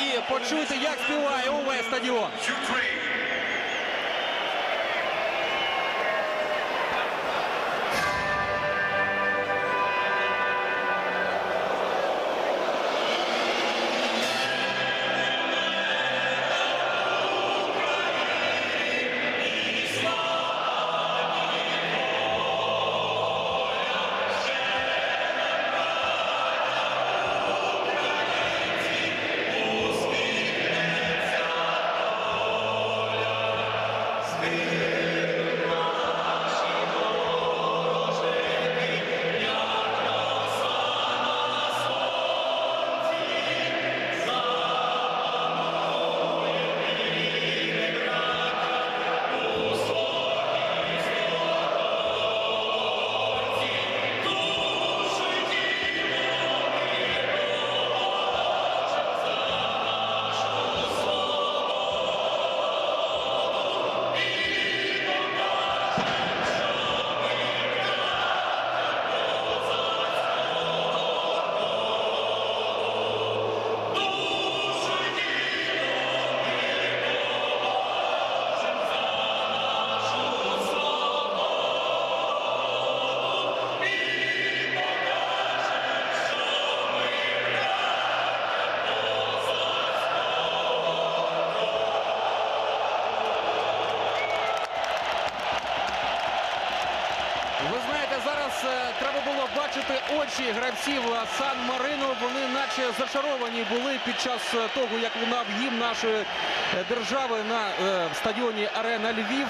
і почуйте, як співає увесь стадіон. Ви знаєте, зараз е, треба було бачити очі гравців Сан Марино. Вони наче зачаровані були під час е, того, як лунав гімн нашої е, держави на е, стадіоні Арена Львів.